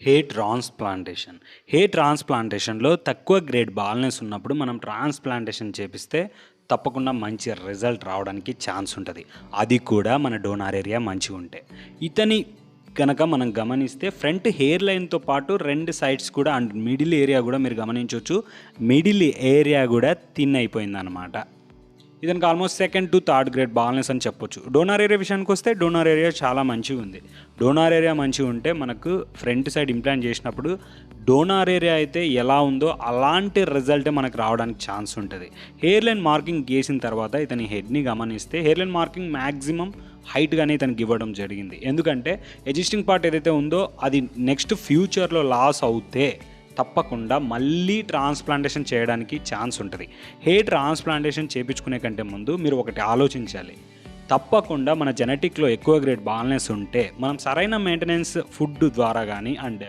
Hair transplantation. Hair ట్రాన్స్ప్లాంటేషన్లో తక్కువ grade baldness ఉన్నప్పుడు మనం ట్రాన్స్ప్లాంటేషన్ చేపిస్తే తప్పకుండా మంచి రిజల్ట్ రావడానికి ఛాన్స్ ఉంటుంది. అది కూడా మన డోనార్ ఏరియా మంచిగా ఉంటే. ఇతని కనుక మనం గమనిస్తే ఫ్రంట్ హెయిర్ లైన్తో పాటు రెండు సైడ్స్ కూడా అండ్ మిడిల్ ఏరియా కూడా మీరు గమనించవచ్చు మిడిల్ ఏరియా కూడా థిన్ అయిపోయింది అనమాట ఇతనికి almost second to third grade baldness అని చెప్పొచ్చు. డోనార్ ఏరియా విషయానికి వస్తే డోనార్ ఏరియా చాలా మంచిగా ఉంది. డోనార్ ఏరియా మంచిగా ఉంటే మనకు ఫ్రంట్ సైడ్ ఇంప్లాంట్ చేసినప్పుడు డోనార్ ఏరియా అయితే ఎలా ఉందో అలాంటి రిజల్టే మనకు రావడానికి ఛాన్స్ ఉంటుంది. హెయిర్ లైన్ మార్కింగ్ గీసిన తర్వాత ఇతని హెడ్ని గమనిస్తే హెయిర్ లైన్ మార్కింగ్ మ్యాక్సిమం హైట్గానే ఇతనికి ఇవ్వడం జరిగింది. ఎందుకంటే ఎగ్జిస్టింగ్ పార్ట్ ఏదైతే ఉందో అది నెక్స్ట్ ఫ్యూచర్లో లాస్ అవుతే తప్పకుండా మళ్ళీ ట్రాన్స్ప్లాంటేషన్ చేయడానికి ఛాన్స్ ఉంటుంది. హెయిర్ ట్రాన్స్ప్లాంటేషన్ చేయించుకునే కంటే ముందు మీరు ఒకటి ఆలోచించాలి. తప్పకుండా మన జెనెటిక్లో ఎక్కువ గ్రేడ్ బాలనెస్ ఉంటే మనం సరైన మెయింటెనెన్స్ ఫుడ్ ద్వారా కానీ అండ్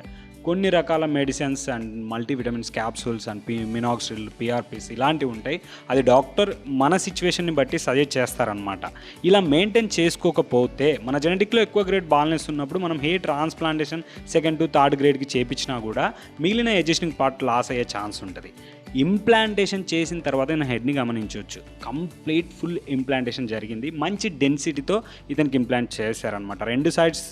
కొన్ని రకాల medicines and multivitamins capsules and P minoxidil PRPs ఇలాంటివి ఉంటాయి. అది డాక్టర్ మన సిచ్యువేషన్ని బట్టి సజెస్ట్ చేస్తారనమాట ఇలా మెయింటైన్ చేసుకోకపోతే మన జెనెటిక్లో ఎక్కువ గ్రేడ్ బాల్నెస్ ఉన్నప్పుడు మనం hair transplantation second to third గ్రేడ్కి చేపించినా కూడా మిగిలిన ఎగ్జిస్టింగ్ పార్ట్ లాస్ అయ్యే ఛాన్స్ ఉంటుంది. ఇంప్లాంటేషన్ చేసిన తర్వాత నేను హెడ్ని గమనించవచ్చు. కంప్లీట్ ఫుల్ ఇంప్లాంటేషన్ జరిగింది. మంచి డెన్సిటీతో ఇతనికి ఇంప్లాంట్ చేశారనమాట రెండు సైడ్స్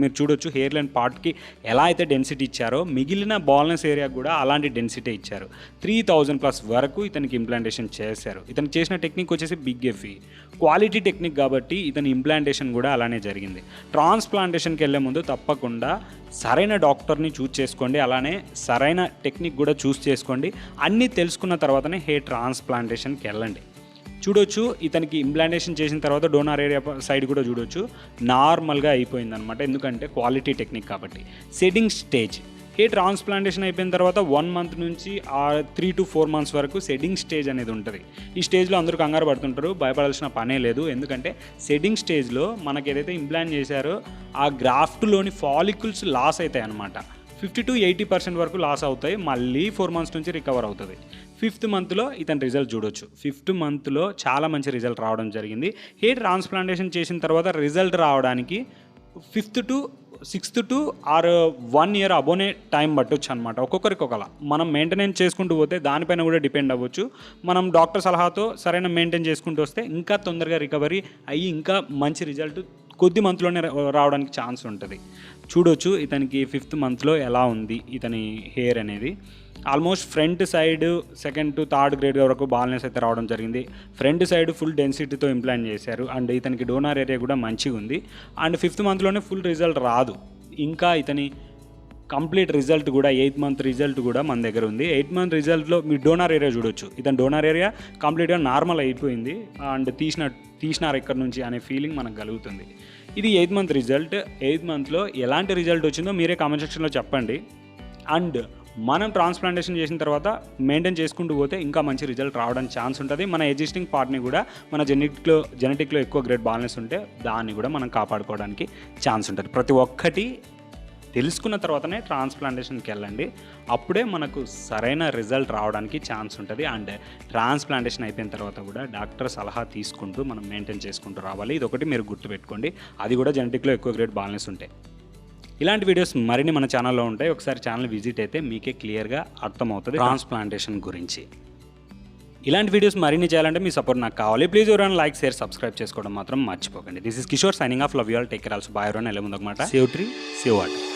మీరు చూడొచ్చు హెయిర్ లైన్ పార్ట్కి ఎలా అయితే డెన్సిటీ ఇచ్చారో మిగిలిన బాల్నెస్ ఏరియా కూడా అలాంటి డెన్సిటీ ఇచ్చారు. త్రీ థౌజండ్ ప్లస్ వరకు ఇతనికి ఇంప్లాంటేషన్ చేశారు. ఇతను చేసిన టెక్నిక్ వచ్చేసి బిగ్ ఎఫీ క్వాలిటీ టెక్నిక్ కాబట్టి ఇతని ఇంప్లాంటేషన్ కూడా అలానే జరిగింది. ట్రాన్స్ప్లాంటేషన్కి వెళ్ళే ముందు తప్పకుండా సరైన డాక్టర్ని చూస్ చేసుకోండి అలానే సరైన టెక్నిక్ కూడా చూస్ చేసుకోండి. అన్నీ తెలుసుకున్న తర్వాతనే హెయిర్ ట్రాన్స్ప్లాంటేషన్కి వెళ్ళండి. చూడొచ్చు. ఇతనికి ఇంప్లాంటేషన్ చేసిన తర్వాత డోనార్ ఏరియా సైడ్ కూడా చూడొచ్చు. నార్మల్గా అయిపోయింది అనమాట ఎందుకంటే క్వాలిటీ టెక్నిక్ కాబట్టి. సెట్టింగ్ స్టేజ్ ఏ ట్రాన్స్ప్లాంటేషన్ అయిపోయిన తర్వాత వన్ మంత్ నుంచి ఆ త్రీ టు ఫోర్ మంత్స్ వరకు సెట్టింగ్ స్టేజ్ అనేది ఉంటుంది. ఈ స్టేజ్లో అందరూ కంగారు పడుతుంటారు. భయపడాల్సిన పనే లేదు. ఎందుకంటే సెట్టింగ్ స్టేజ్లో మనకి ఏదైతే ఇంప్లాంట్ చేశారో ఆ గ్రాఫ్ట్లోని ఫాలికల్స్ లాస్ అవుతాయి అనమాట ఫిఫ్టీ టు ఎయిటీ పర్సెంట్ వరకు లాస్ అవుతాయి మళ్ళీ ఫోర్ మంత్స్ నుంచి రికవర్ అవుతుంది. ఫిఫ్త్ మంత్లో ఇతని రిజల్ట్ చూడొచ్చు. ఫిఫ్త్ మంత్లో చాలా మంచి రిజల్ట్ రావడం జరిగింది. హెయిర్ ట్రాన్స్ప్లాంటేషన్ చేసిన తర్వాత రిజల్ట్ రావడానికి fifth to sixth to or one year అబోనే time పట్టొచ్చు అనమాట ఒక్కొక్కరికి ఒకలా మనం మెయింటెనెన్స్ చేసుకుంటూ పోతే దానిపైన కూడా డిపెండ్ అవ్వచ్చు. మనం డాక్టర్ సలహాతో సరైన మెయింటైన్ చేసుకుంటూ వస్తే ఇంకా తొందరగా రికవరీ అయ్యి ఇంకా మంచి రిజల్ట్ కొద్ది మంత్లోనే రావడానికి ఛాన్స్ ఉంటుంది. చూడొచ్చు ఇతనికి ఫిఫ్త్ మంత్లో ఎలా ఉంది ఇతని హెయిర్ అనేది. Almost front side second to third grade వరకు బాల్నెస్ అయితే రావడం జరిగింది. ఫ్రంట్ సైడ్ ఫుల్ డెన్సిటీతో ఇంప్లాంట్ చేశారు. అండ్ ఇతనికి డోనార్ ఏరియా కూడా మంచిగా ఉంది అండ్ ఫిఫ్త్ మంత్లోనే ఫుల్ రిజల్ట్ రాదు. ఇంకా ఇతని కంప్లీట్ రిజల్ట్ కూడా ఎయిత్ మంత్ రిజల్ట్ కూడా మన దగ్గర ఉంది. ఎయిత్ మంత్ రిజల్ట్లో మీరు డోనార్ ఏరియా చూడొచ్చు. ఇతను డోనార్ ఏరియా కంప్లీట్గా నార్మల్ అయిపోయింది. అండ్ తీసిన తీసినారు ఇక్కడ నుంచి అనే ఫీలింగ్ మనకు కలుగుతుంది. ఇది ఎయిత్ మంత్ రిజల్ట్. ఎయిత్ మంత్లో ఎలాంటి రిజల్ట్ వచ్చిందో మీరే కామెంట్ సెక్షన్లో చెప్పండి. అండ్ మనం ట్రాన్స్ప్లాంటేషన్ చేసిన తర్వాత మెయింటైన్ చేసుకుంటూ పోతే ఇంకా మంచి రిజల్ట్ రావడానికి ఛాన్స్ ఉంటుంది. మన ఎగ్జిస్టింగ్ పార్ట్ని కూడా మన జెనెటిక్లో జెనెటిక్లో ఎక్కువ గ్రేడ్ బాలెన్స్ ఉంటే దాన్ని కూడా మనం కాపాడుకోవడానికి ఛాన్స్ ఉంటుంది. ప్రతి ఒక్కటి తెలుసుకున్న తర్వాతనే ట్రాన్స్ప్లాంటేషన్కి వెళ్ళండి. అప్పుడే మనకు సరైన రిజల్ట్ రావడానికి ఛాన్స్ ఉంటుంది. అండ్ ట్రాన్స్ప్లాంటేషన్ అయిపోయిన తర్వాత కూడా డాక్టర్ సలహా తీసుకుంటూ మనం మెయింటైన్ చేసుకుంటూ రావాలి. ఇది ఒకటి మీరు గుర్తుపెట్టుకోండి. అది కూడా జెనెటిక్లో ఎక్కువ గ్రేడ్ బాలెన్స్ ఉంటాయి ఇలాంటి వీడియోస్ మరిన్ని మన ఛానల్లో ఉంటాయి. ఒకసారి ఛానల్ విజిట్ అయితే మీకే క్లియర్గా అర్థమవుతుంది ట్రాన్స్ప్లాంటేషన్ గురించి. ఇలాంటి వీడియోస్ మరిన్ని చేయాలంటే మీ సపోర్ట్ నాకు కావాలి. ప్లీజ్ ఎవరైనా లైక్ షేర్ సబ్స్క్రైబ్ చేసుకోవడం మాత్రం మర్చిపోకండి. This is Kishore signing off. Love you all. Take care. Also bye ఎవరైనా. ఎలా ముందన్నమాట సేవ్ ట్రీ. Save water